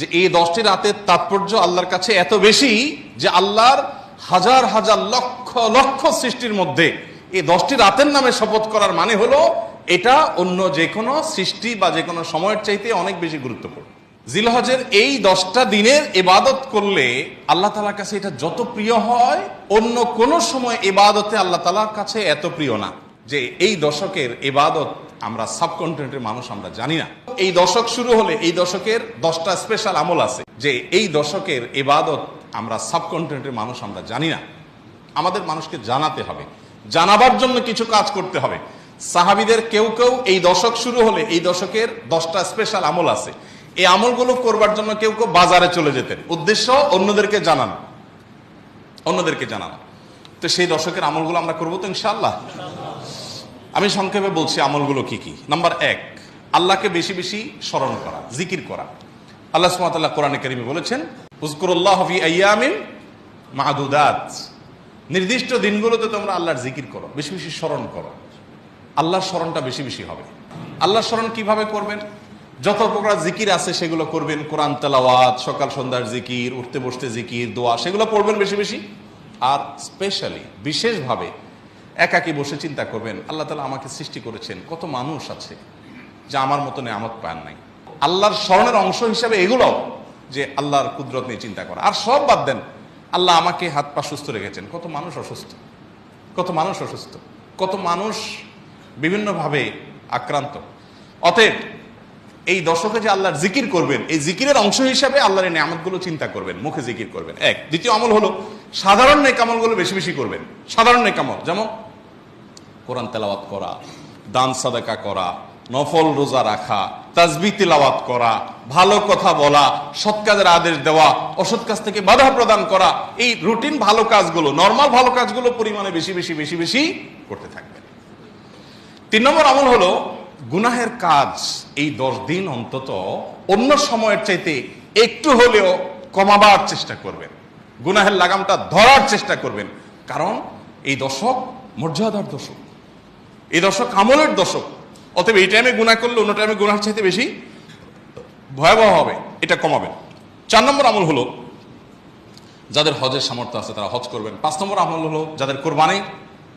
যে এই দশটি রাতের তাৎপর্য আল্লাহর কাছে এত বেশি যে আল্লাহর হাজার হাজার লক্ষ লক্ষ সৃষ্টির মধ্যে এই দশটি রাতের নামে শপথ করার মানে হলো এটা অন্য যে কোনো সৃষ্টি বা যে কোনো সময়ের চাইতে অনেক বেশি গুরুত্বপূর্ণ। জিলহজের এই দশটা দিনের এবাদত করলে আল্লাহ তালার কাছে এটা যত প্রিয় হয়, অন্য কোন সময় এবাদতে আল্লাহ তালার কাছে এত প্রিয় না যে এই দশকের ইবাদত আমরা সাবকন্টিনেন্টের মানুষ আমরা জানি না। এই দশক শুরু হলে এই দশকের দশটা স্পেশাল আমল আছে যে এই দশকের ইবাদত আমরা সাবকন্টিনেন্টের মানুষ আমরা জানি না। আমাদের মানুষকে জানাতে হবে। জানাবার জন্য কিছু কাজ করতে হবে। সাহাবিদের কেউ কেউ এই দশক শুরু হলে এই দশকের দশটা স্পেশাল আমল আছে। এই আমলগুলো করবার জন্য কেউ কেউ বাজারে চলে যেতেন। উদ্দেশ্য, অন্যদেরকে জানানো। অন্যদেরকে জানানো। তো সেই দশকের আমলগুলো আমরা করব তো ইনশাল্লাহ আমি সংক্ষেপে বলছি আমলগুলো কি কি? নাম্বার এক, আল্লাহকে বেশি বেশি স্মরণ করা, জিকির করা। আল্লাহ সুমাতাল্লাহ কোরআনে কারিমে বলেছেন আইয়ামিন মাহাদুদাত নির্দিষ্ট দিনগুলোতে তোমরা আল্লাহর জিকির করো, বেশি বেশি স্মরণ করো। আল্লাহর স্মরণটা বেশি বেশি হবে। আল্লাহর স্মরণ কীভাবে করবেন? যত প্রকার জিকির আছে সেগুলো করবেন, কোরআন তেলাওয়াত, সকাল সন্ধ্যার জিকির, উঠতে বসতে জিকির, দোয়া, সেগুলো পড়বেন বেশি বেশি। আর স্পেশালি বিশেষভাবে একাকি বসে চিন্তা করবেন, আল্লাহ তালা আমাকে সৃষ্টি করেছেন, কত মানুষ আছে যা আমার মতো নেয়ামত পান নাই। আল্লাহর স্মরণের অংশ হিসাবে এগুলো যে আল্লাহর কুদরত নিয়ে চিন্তা করা। আর সব বাদ দেন, আল্লাহ আমাকে হাত পা সুস্থ রেখেছেন। কত মানুষ অসুস্থ, কত মানুষ অসুস্থ, কত মানুষ বিভিন্নভাবে আক্রান্ত। অতএব এই দশকে যে আল্লাহর জিকির করবেন, এই জিকিরের অংশ হিসাবে আল্লাহর এই নিয়ামতগুলো চিন্তা করবেন, মুখে জিকির করবেন। এক, দ্বিতীয় আমল হলো সাধারণ নেকামলগুলো বেশি বেশি করবেন। সাধারণ নেকামল, যেমন কোরআন তেলাওয়াত করা, দান সাদাকা করা, নফল রোজা রাখা, তাজবি তেলাওয়াত করা, ভালো কথা বলা, সৎ কাজের আদেশ দেওয়া, অসৎ কাজ থেকে বাধা প্রদান করা, এই রুটিন ভালো কাজগুলো, নর্মাল ভালো কাজগুলো পরিমাণে বেশি বেশি বেশি বেশি করতে থাকবেন। তিন নম্বর আমল হলো গুনাহের কাজ এই দশ দিন অন্তত অন্য সময়ের চাইতে একটু হলেও কমাবার চেষ্টা করবেন। গুনাহের লাগামটা ধরার চেষ্টা করবেন। কারণ এই দশক মর্যাদার দশক। এই দশক আমলের দশক। অতএব এই টাইমে গুণা করলে অন্য টাইমে গুনার চাইতে বেশি ভয়াবহ হবে, এটা কমাবেন চার নম্বর আমল হলো, যাদের হজের সামর্থ্য আছে তারা হজ করবেন। পাঁচ নম্বর আমল হলো, যাদের কোরবানি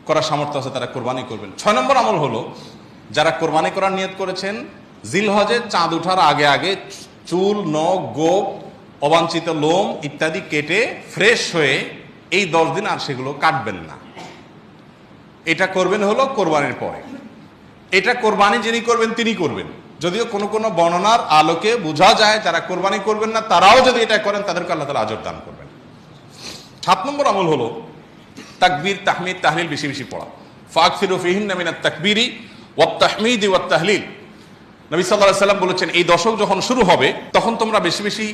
করার সামর্থ্য আছে তারা কোরবানি করবেন। ছয় নম্বর আমল হলো, যারা কোরবানি করার নিয়ত করেছেন জিল হজে চাঁদ উঠার আগে আগে চুল, নখ, গোপ অবাঞ্ছিত লোম ইত্যাদি কেটে ফ্রেশ হয়ে এই দশ দিন আর সেগুলো কাটবেন না। এটা করবেন হলো কোরবানির পরে। এটা কোরবানি যিনি করবেন, তিনি করবেন। যদিও কোনো কোনো বর্ণনার আলোকে বোঝা যায় যারা কোরবানি করবেন না, তারাও যদি এটা করেন, তাদেরকে আল্লাহ তালা আজর দান করবেন। সাত নম্বর আমল হলো তাকবীর, তাহমিদ, তাহলিল বেশি বেশি পড়া। ফাক ফিরু ফিহিন নামিনা তাকবীরি ওয়াত তাহমিদি ওয়াত তাহলিল। নবী সাল্লাহ সাল্লাম বলেছেন, এই দশক যখন শুরু হবে, তখন তোমরা বেশি বেশি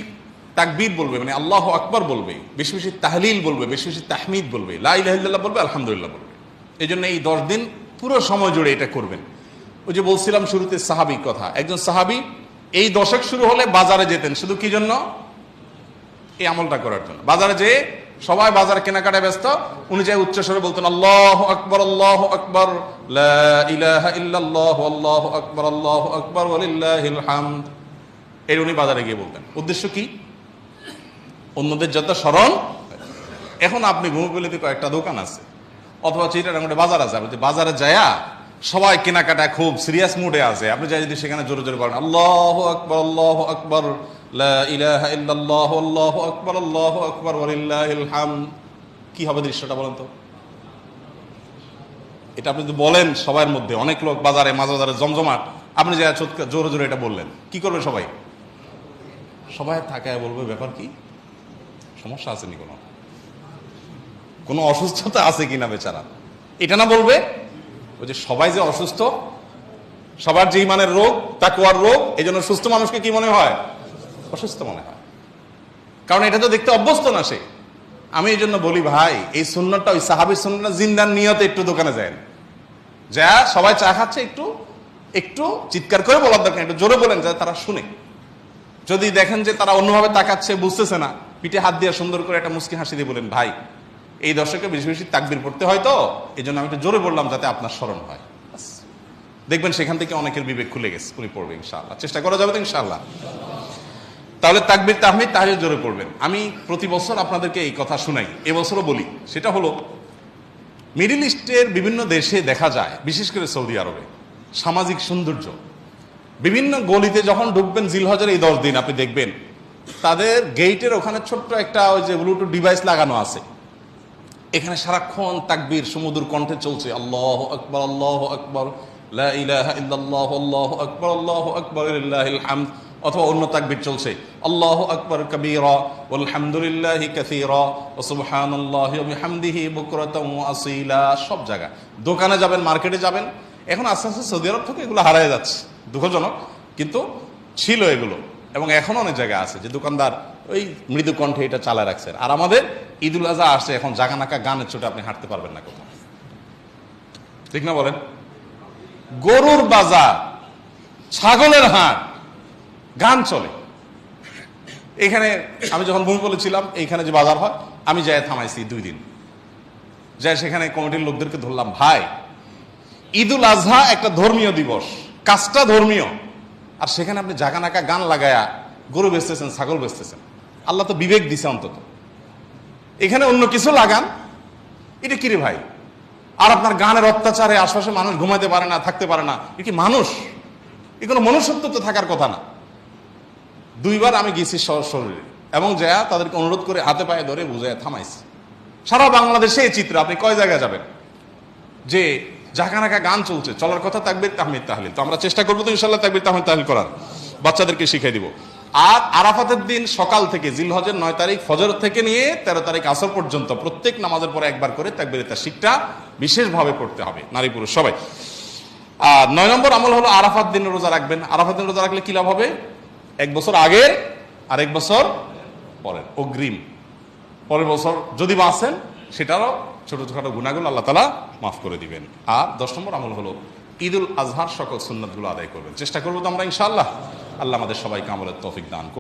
তাকবীর বলবে মানে আল্লাহ আকবর বলবে, বেশি বেশি তাহলিল বলবে, বেশি বেশি তাহমিদ বলবে, লা ইলাহা ইল্লাল্লাহ বলবে, আলহামদুলিল্লাহ বলবে। এই জন্য এই দশ দিন পুরো সময় জুড়ে এটা করবেন। ওই যে বলছিলাম শুরুতে সাহাবি কথা, একজন সাহাবি এই দশক শুরু হলে বাজারে যেতেন, শুধু কি জন্য? এই আমলটা করার জন্য। বাজারে যে সবাই বাজার কেনাকাটায় ব্যস্ত, উনি যাই উচ্চস্বরে বলতেন, আল্লাহ আকবর আল্লাহ আকবর আকবর, আল্লাহ আকবর এর উনি বাজারে গিয়ে বলতেন। উদ্দেশ্য কি? অন্যদের যত স্মরণ এখন আপনি ঘুমগুলিতে কয়েকটা দোকান আছে, অথবা চিটারাঙ্গুটে বাজার আছে, আপনি বাজারে যায়া সবাই কেনাকাটা খুব সিরিয়াস মুডে আছে, আপনি যাই যদি সেখানে জোরে জোরে বলেন, আল্লাহ আকবর আল্লাহ আকবর আল্লাহ আকবর আল্লাহ আকবর হাম কি হবে দৃশ্যটা বলেন তো? এটা আপনি যদি বলেন সবার মধ্যে, অনেক লোক বাজারে মাঝ বাজারে জমজমাট, আপনি যা জোরে জোরে এটা বললেন। কি করবে সবাই? সবাই থাকায় বলবে, ব্যাপার কি? সমস্যা আছে নি কোনো? কোনো অসুস্থতা আছে কিনা বেচারা? এটা না বলবে? ওই যে সবাই যে অসুস্থ, সবার যে ইমানের রোগ, তাকুয়ার রোগ, এই জন্য সুস্থ মানুষকে কি মনে হয়? অসুস্থ মনে হয়। কারণ এটা তো দেখতে অভ্যস্ত না সে। আমি এই জন্য বলি, ভাই, এই সুন্নতটা, ওই সাহাবির সুন্নতটা জিন্দার নিয়তে একটু দোকানে যায় যা, সবাই চা খাচ্ছে একটু একটু চিৎকার করে বলার দরকার একটু জোরে বলেন, যাতে তারা শুনে। যদি দেখেন যে তারা অন্যভাবে তাকাচ্ছে, বুঝতেছে না পিঠে হাত দিয়ে সুন্দর করে একটা মুসকি হাসি দিয়ে বলেন, ভাই, এই দর্শকে বেশি বেশি তাকবির পড়তে হয় তো? এই জন্য আমি একটু জোরে বললাম যাতে আপনার স্মরণ হয়। দেখবেন সেখান থেকে অনেকের বিবেক খুলে গেছে, উনি পড়বে ইনশাআল্লাহ। চেষ্টা করা যাবে তো ইনশাআল্লাহ। তাহলে তাকবির তাহমিদ তাহলে জোরে পড়বেন। আমি প্রতি বছর আপনাদেরকে এই কথা শুনাই, এবছরও বলি। সেটা হলো, মিডিল ইস্টের বিভিন্ন দেশে দেখা যায়, বিশেষ করে সৌদি আরবে, সামাজিক সৌন্দর্য। বিভিন্ন গলিতে যখন ঢুকবেন জিলহজের এই দশ দিন, আপনি দেখবেন তাদের গেইটের ওখানে ছোট্ট একটা ওই যে ব্লুটুথ ডিভাইস লাগানো আছে। এখানে সারাক্ষণ তাকবীর সমুদ্র কণ্ঠে চলছে। আল্লাহ আকবর আল্লাহ আকবর আকবর, আল্লাহু অথবা অন্য তাকবীর চলছে। আল্লাহ আকবর সব জায়গা দোকানে যাবেন, মার্কেটে যাবেন। এখন আস্তে আস্তে সৌদি আরব থেকে এগুলো হারায় যাচ্ছে। দুঃখজনক, কিন্তু ছিল এগুলো। এবং এখনও অনেক জায়গায় আছে যে দোকানদার ওই মৃদু কণ্ঠে এটা চালা রাখছেন আর আমাদের ঈদুল আজহা আসছে, এখন জাগানাকা গানের ছোটে আপনি হাঁটতে পারবেন না কোথাও। ঠিক না বলেন? গরুর বাজার, ছাগলের হাট, গান চলে। এখানে আমি যখন ভূমি ছিলাম, এইখানে যে বাজার হয়, আমি যাই থামাইছি দুই দিন। যাই সেখানে কমিটির লোকদেরকে ধরলাম, ভাই, ঈদুল আজহা একটা ধর্মীয় দিবস। কাজটা ধর্মীয়। আর সেখানে আপনি জাগানাকা গান লাগায়া গরু বেচতেছেন, ছাগল বেচতেছেন। আল্লাহ তো বিবেক দিছে অন্তত। এখানে অন্য কিছু লাগান। এটা কিরে ভাই? আর আপনার গানের অত্যাচারে আশপাশে মানুষ ঘুমাতে পারে না, থাকতে পারে না। এ কি মানুষ? এ কোনো মনুষ্যত্ব তো থাকার কথা না। দুইবার আমি গেছি শরীরে এবং যা তাদেরকে অনুরোধ করে হাতে পায়ে ধরে বুঝায় থামাইছি। সারা বাংলাদেশে এই চিত্র। আপনি কয় জায়গায় যাবেন? যে জাকানাকা গান চলছে, চলার কথা তাকবির, তাহমিদ, তাহলিল। তো আমরা চেষ্টা করব তো ইনশাল্লাহ তাকবির, তাহমিদ, তাহলিল করার। বাচ্চাদেরকে শিখিয়ে দিব। আর আরাফাতের দিন সকাল থেকে জিলহজের নয় তারিখ, ফজর থেকে নিয়ে তেরো তারিখ আসর পর্যন্ত প্রত্যেক নামাজের পরে একবার করে তাকবির তার শিখটা বিশেষভাবে পড়তে হবে, নারী পুরুষ সবাই। আর নয় নম্বর আমল হলো আরাফাত দিন রোজা রাখবেন। আরাফাত দিন রোজা রাখলে কি লাভ হবে? এক বছর আগের আর এক বছর পরের। অগ্রিম। পরের বছর যদি বাঁচেন, সেটারও ছোট ছোটো গুণাগুলো আল্লাহ তালা মাফ করে দিবেন। আর দশ নম্বর আমল হলো, ঈদুল আজহার সকল সুন্নতগুলো আদায় করবেন। চেষ্টা করব তো আমরা ইনশাআল্লাহ। আল্লাহ আমাদের সবাইকে আমলের তৌফিক দান।